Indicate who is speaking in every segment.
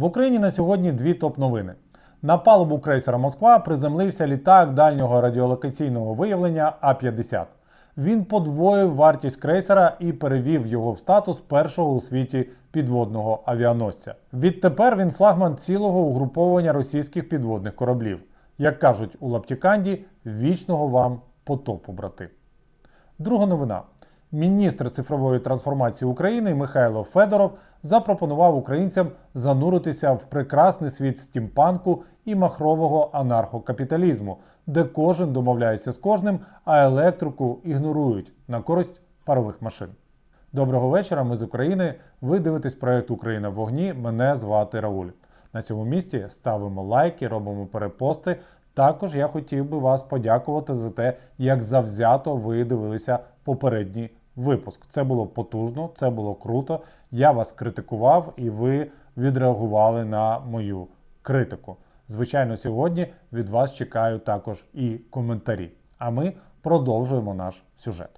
Speaker 1: В Україні на сьогодні дві топ-новини. На палубу крейсера Москва приземлився літак дальнього радіолокаційного виявлення А-50. Він подвоїв вартість крейсера і перевів його в статус першого у світі підводного авіаносця. Відтепер він флагман цілого угруповання російських підводних кораблів. Як кажуть у Лаптіканді, вічного вам потопу, брати. Друга новина. Міністр цифрової трансформації України Михайло Федоров запропонував українцям зануритися в прекрасний світ стімпанку і махрового анархокапіталізму, де кожен домовляється з кожним, а електрику ігнорують на користь парових машин. Доброго вечора. Ми з України. Ви дивитесь проект Україна в вогні. Мене звати Рауль. На цьому місці ставимо лайки, робимо перепости. Також я хотів би вас подякувати за те, як завзято ви дивилися попередній випуск. Це було потужно, це було круто. Я вас критикував і ви відреагували на мою критику. Звичайно, сьогодні від вас чекаю також і коментарі. А ми продовжуємо наш сюжет.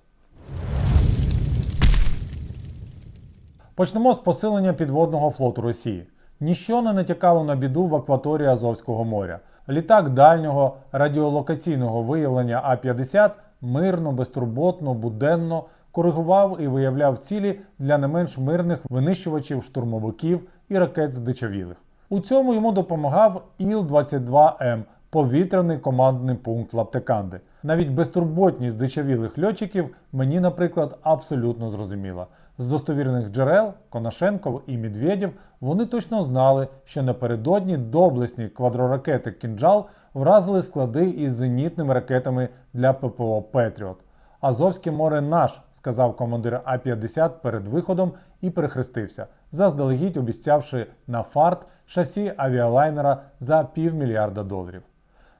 Speaker 1: Почнемо з посилення підводного флоту Росії. Ніщо не натякало на біду в акваторії Азовського моря. Літак дальнього радіолокаційного виявлення А-50 мирно, безтурботно, буденно коригував і виявляв цілі для не менш мирних винищувачів, штурмовиків і ракет здичавілих. У цьому йому допомагав Іл-22М, повітряний командний пункт Лаптеканди. Навіть безтурботність здичавілих льотчиків мені, наприклад, абсолютно зрозуміла. З достовірних джерел Конашенков і Медведєв вони точно знали, що напередодні доблесні квадроракети Кінджал вразили склади із зенітними ракетами для ППО Петріот. Азовське море наш, сказав командир А-50 перед виходом і перехрестився, заздалегідь обіцявши на фарт шасі авіалайнера за півмільярда доларів.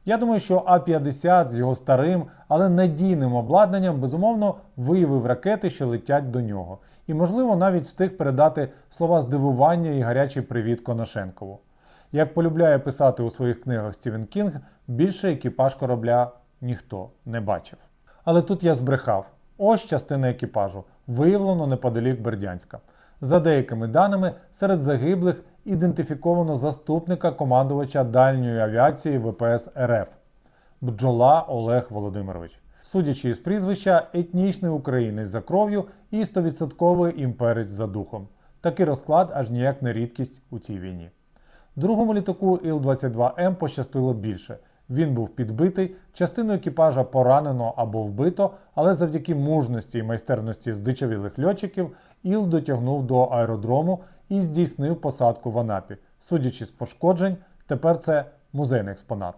Speaker 1: Я думаю, що А-50 з його старим, але надійним обладнанням безумовно виявив ракети, що летять до нього, і, можливо, навіть встиг передати слова здивування і гарячий привіт Коношенкову. Як полюбляє писати у своїх книгах Стівен Кінг, більше екіпаж корабля ніхто не бачив. Але тут я збрехав. Ось частина екіпажу, виявлено неподалік Бердянська. За деякими даними, серед загиблих ідентифіковано заступника командувача дальньої авіації ВПС РФ Бджола Олег Володимирович. Судячи із прізвища, етнічний українець за кров'ю і 100% імперець за духом. Такий розклад аж ніяк не рідкість у цій війні. Другому літаку Іл-22М пощастило більше. Він був підбитий, частину екіпажа поранено або вбито, але завдяки мужності і майстерності здичавілих льотчиків Іл дотягнув до аеродрому і здійснив посадку в Анапі. Судячи з пошкоджень, тепер це музейний експонат.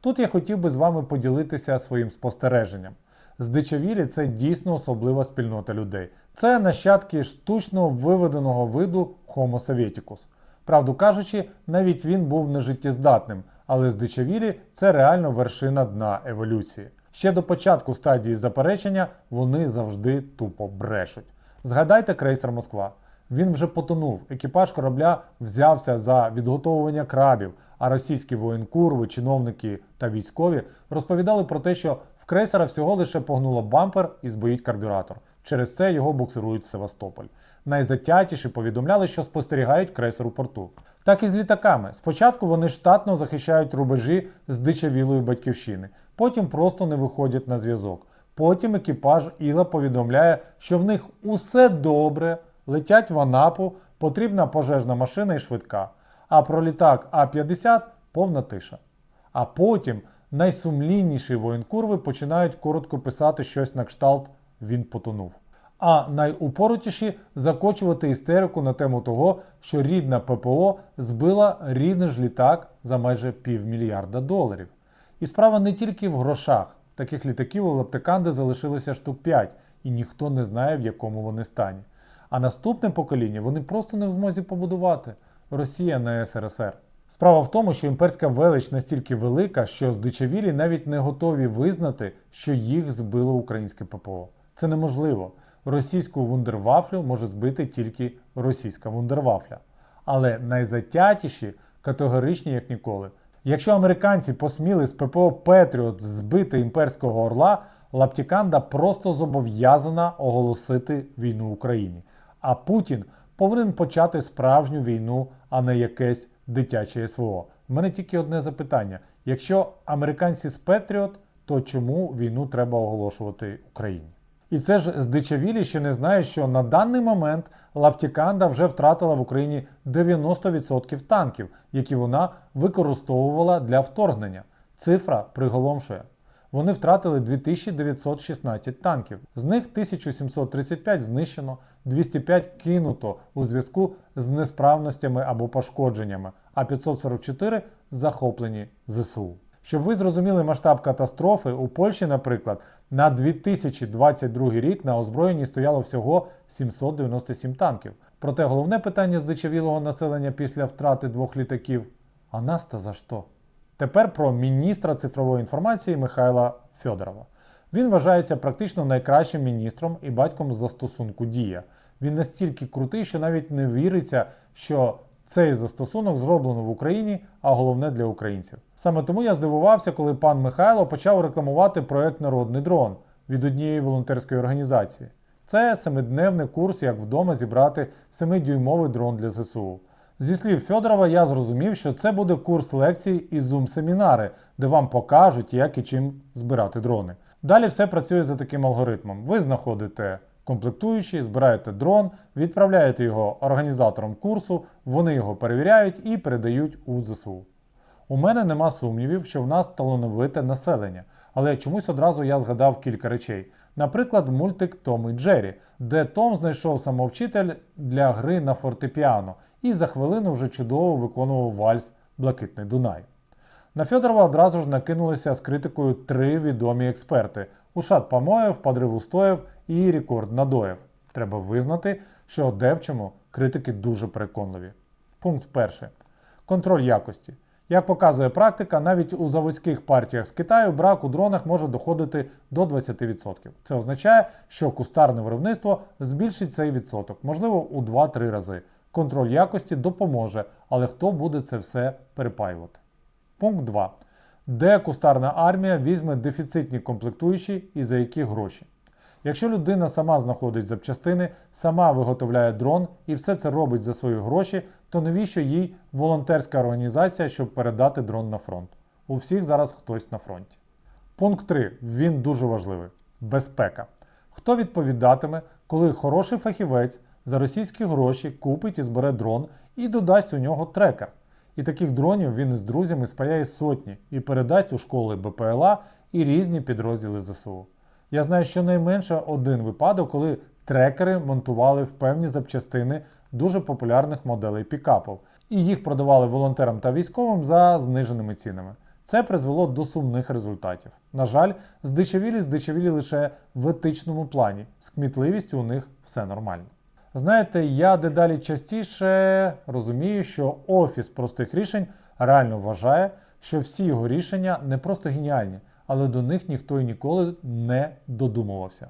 Speaker 1: Тут я хотів би з вами поділитися своїм спостереженням. Здичавілі це дійсно особлива спільнота людей. Це нащадки штучно виведеного виду Homo sovieticus. Правду кажучи, навіть він був нежиттєздатним, але здичавілі це реально вершина дна еволюції. Ще до початку стадії заперечення вони завжди тупо брешуть. Згадайте крейсер Москва. Він вже потонув. Екіпаж корабля взявся за відготовування крабів, а російські воєнкурви, чиновники та військові розповідали про те, що в крейсера всього лише погнуло бампер і збоїть карбюратор. Через це його буксирують в Севастополь. Найзатятіші повідомляли, що спостерігають крейсер у порту. Так і з літаками. Спочатку вони штатно захищають рубежі з дичавілої батьківщини, потім просто не виходять на зв'язок. Потім екіпаж Іла повідомляє, що в них усе добре, летять в Анапу, потрібна пожежна машина і швидка. А про літак А-50 повна тиша. А потім найсумлінніші воєнкурви починають коротко писати щось на кшталт Він потонув. А найупоротіші закочувати істерику на тему того, що рідна ППО збила рідний ж літак за майже півмільярда доларів. І справа не тільки в грошах. Таких літаків у Лептиканди залишилося штук 5, і ніхто не знає, в якому вони стані. А наступне покоління вони просто не в змозі побудувати. Росія не СРСР. Справа в тому, що імперська велич настільки велика, що здичавілі навіть не готові визнати, що їх збило українське ППО. Це неможливо. Російську вундервафлю може збити тільки російська вундервафля. Але найзатятіші категоричні, як ніколи. Якщо американці посміли з ППО Петріот збити імперського орла, Лаптіканда просто зобов'язана оголосити війну Україні. А Путін повинен почати справжню війну, а не якесь дитяче СВО. У мене тільки одне запитання: якщо американці з Петріот, то чому війну треба оголошувати Україні? І це ж здичавілі ще не знають, що на даний момент Лаптіканда вже втратила в Україні 90% танків, які вона використовувала для вторгнення. Цифра приголомшує. Вони втратили 2916 танків. З них 1735 знищено, 205 кинуто у зв'язку з несправностями або пошкодженнями, а 544 захоплені ЗСУ. Щоб ви зрозуміли масштаб катастрофи, у Польщі, наприклад, на 2022 рік на озброєнні стояло всього 797 танків. Проте головне питання здичавілого населення після втрати двох літаків а нас-то за що? Тепер про міністра цифрової інформації Михайла Федорова. Він вважається практично найкращим міністром і батьком застосунку Дія. Він настільки крутий, що навіть не віриться, що цей застосунок зроблено в Україні, а головне для українців. Саме тому я здивувався, коли пан Михайло почав рекламувати проект Народний дрон від однієї волонтерської організації. Це семидневний курс, як вдома зібрати 7-дюймовий дрон для ЗСУ. Зі слів Федорова, я зрозумів, що це буде курс лекцій і зум-семінари, де вам покажуть, як і чим збирати дрони. Далі все працює за таким алгоритмом. Ви знаходите комплектуючі, збираєте дрон, відправляєте його організаторам курсу, вони його перевіряють і передають у ЗСУ. У мене нема сумнівів, що в нас талановите населення, але чомусь одразу я згадав кілька речей. Наприклад, мультик Том і Джері, де Том знайшов самовчитель для гри на фортепіано і за хвилину вже чудово виконував вальс Блакитний Дунай. На Федорова одразу ж накинулися з критикою три відомі експерти: Ушат Памоєв, Падрив Устоєв і Рекорд Надоєв. Треба визнати, що де в чому критики дуже переконливі. Пункт перший. Контроль якості. Як показує практика, навіть у заводських партіях з Китаю брак у дронах може доходити до 20%. Це означає, що кустарне виробництво збільшить цей відсоток, можливо, у 2-3 рази. Контроль якості допоможе, але хто буде це все перепаювати? Пункт 2. Де кустарна армія візьме дефіцитні комплектуючі і за які гроші? Якщо людина сама знаходить запчастини, сама виготовляє дрон і все це робить за свої гроші, то навіщо їй волонтерська організація, щоб передати дрон на фронт? У всіх зараз хтось на фронті. Пункт 3. Він дуже важливий. Безпека. Хто відповідатиме, коли хороший фахівець за російські гроші купить і збере дрон і додасть у нього трекер? І таких дронів він із друзями спаяє сотні і передасть у школи БПЛА і різні підрозділи ЗСУ. Я знаю щонайменше один випадок, коли трекери монтували в певні запчастини дуже популярних моделей пікапів, і їх продавали волонтерам та військовим за зниженими цінами. Це призвело до сумних результатів. На жаль, здичавілі здичавілі лише в етичному плані, з кмітливістю у них все нормально. Знаєте, я дедалі частіше розумію, що офіс простих рішень реально вважає, що всі його рішення не просто геніальні, але до них ніхто і ніколи не додумувався.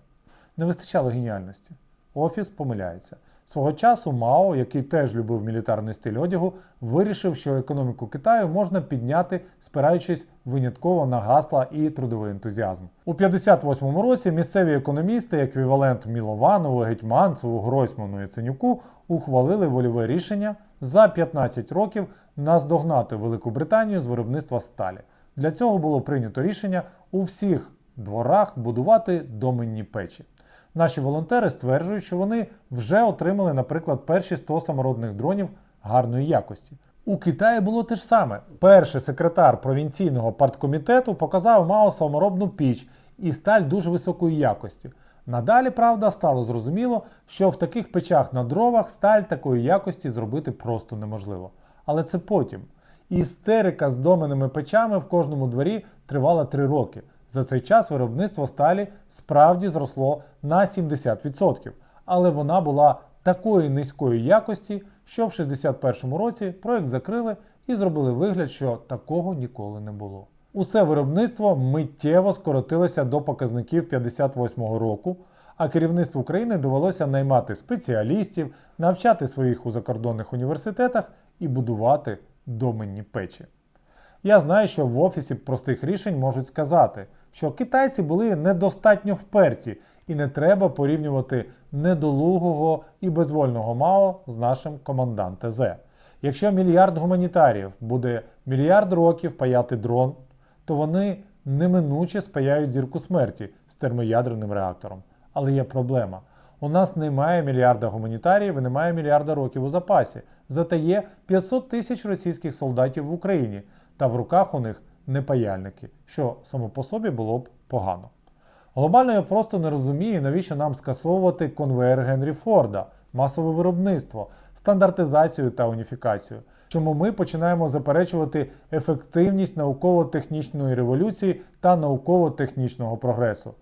Speaker 1: Не вистачало геніальності. Офіс помиляється. Свого часу Мао, який теж любив мілітарний стиль одягу, вирішив, що економіку Китаю можна підняти, спираючись винятково на гасла і трудовий ентузіазм. У 58-му році місцеві економісти, еквівалент Мілованову, Гетьманцеву, Гройсману і Ценюку, ухвалили вольове рішення за 15 років наздогнати Велику Британію з виробництва сталі. Для цього було прийнято рішення у всіх дворах будувати доменні печі. Наші волонтери стверджують, що вони вже отримали, наприклад, перші 100 самородних дронів гарної якості. У Китаї було те ж саме. Перший секретар провінційного парткомітету показав Мао саморобну піч і сталь дуже високої якості. Надалі, правда, стало зрозуміло, що в таких печах на дровах сталь такої якості зробити просто неможливо. Але це потім. Істерика з доменними печами в кожному дворі тривала 3 роки. За цей час виробництво сталі справді зросло на 70%, але вона була такої низької якості, що в 61-му році проект закрили і зробили вигляд, що такого ніколи не було. Усе виробництво миттєво скоротилося до показників 58-го року, а керівництву України довелося наймати спеціалістів, навчати своїх у закордонних університетах і будувати доменні печі. Я знаю, що в офісі простих рішень можуть сказати, що китайці були недостатньо вперті І не треба порівнювати недолугого і безвольного МАО з нашим командант ТЗ. Якщо мільярд гуманітаріїв буде мільярд років паяти дрон, то вони неминуче спаяють зірку смерті з термоядерним реактором. Але є проблема. У нас немає мільярда гуманітаріїв немає мільярда років у запасі. Зате є 500 тисяч російських солдатів в Україні, та в руках у них не паяльники, що само по собі було б погано. Глобально я просто не розумію, навіщо нам скасовувати конвейер Генрі Форда, масове виробництво, стандартизацію та уніфікацію. Чому ми починаємо заперечувати ефективність науково-технічної революції та науково-технічного прогресу?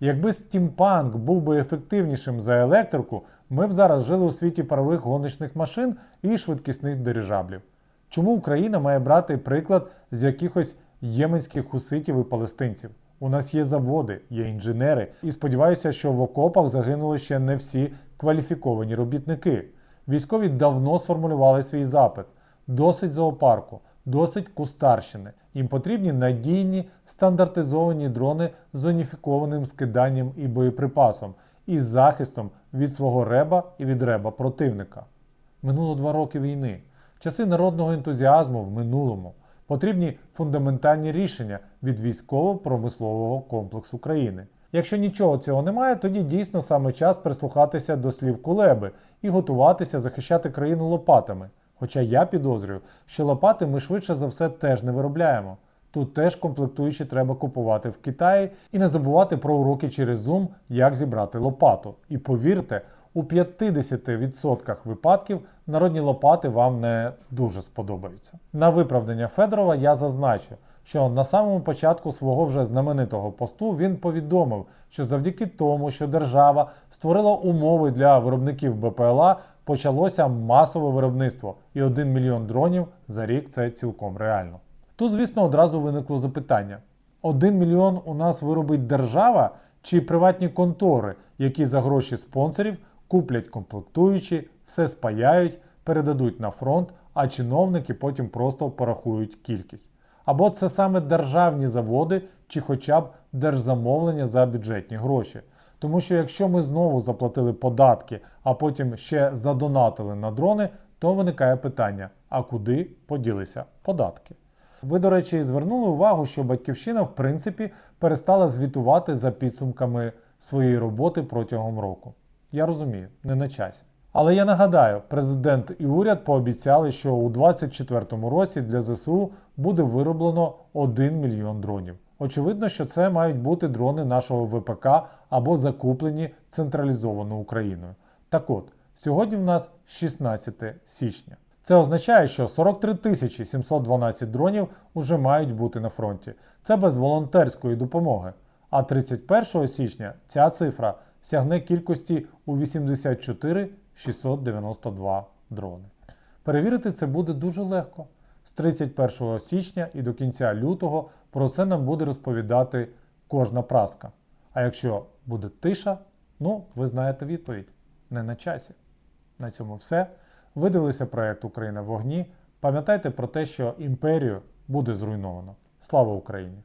Speaker 1: Якби стімпанк був би ефективнішим за електрику, ми б зараз жили у світі парових гоночних машин і швидкісних дирижаблів. Чому Україна має брати приклад з якихось єменських хуситів і палестинців? У нас є заводи, є інженери, і сподіваюся, що в окопах загинули ще не всі кваліфіковані робітники. Військові давно сформулювали свій запит: досить зоопарку, досить кустарщини. Їм потрібні надійні стандартизовані дрони з уніфікованим скиданням і боєприпасом, і захистом від свого реба і від реба противника. Минуло два роки війни. Часи народного ентузіазму в минулому. Потрібні фундаментальні рішення від військово-промислового комплексу країни. Якщо нічого цього немає, тоді дійсно саме час прислухатися до слів Кулеби і готуватися захищати країну лопатами. Хоча я підозрюю, що лопати ми швидше за все теж не виробляємо. Тут теж комплектуючі треба купувати в Китаї і не забувати про уроки через Zoom, як зібрати лопату. І повірте, у 50% випадків народні лопати вам не дуже сподобаються. На виправдання Федорова я зазначу, що на самому початку свого вже знаменитого посту він повідомив, що завдяки тому, що держава створила умови для виробників БПЛА, почалося масове виробництво, і 1 мільйон дронів за рік це цілком реально. Тут, звісно, одразу виникло запитання: 1 мільйон у нас виробить держава чи приватні контори, які за гроші спонсорів куплять комплектуючі, все спаяють, передадуть на фронт, а чиновники потім просто порахують кількість. Або це саме державні заводи чи хоча б держзамовлення за бюджетні гроші. Тому що якщо ми знову заплатили податки, а потім ще задонатили на дрони, то виникає питання: а куди поділися податки? Ви, до речі, звернули увагу, що Батьківщина, в принципі, перестала звітувати за підсумками своєї роботи протягом року. Я розумію, не на часі. Але я нагадаю, президент і уряд пообіцяли, що у 2024 році для ЗСУ буде вироблено 1 мільйон дронів. Очевидно, що це мають бути дрони нашого ВПК або закуплені централізовано Україною. Так от, сьогодні в нас 16 січня. Це означає, що 43 тисячі 712 дронів уже мають бути на фронті. Це без волонтерської допомоги. А 31 січня ця цифра сягне кількості у 84 692 дрони. Перевірити це буде дуже легко. З 31 січня і до кінця лютого про це нам буде розповідати кожна праска. А якщо буде тиша, ну, ви знаєте відповідь. Не на часі. На цьому все. Ви дивилися проект Україна в вогні. Пам'ятайте про те, що імперію буде зруйновано. Слава Україні!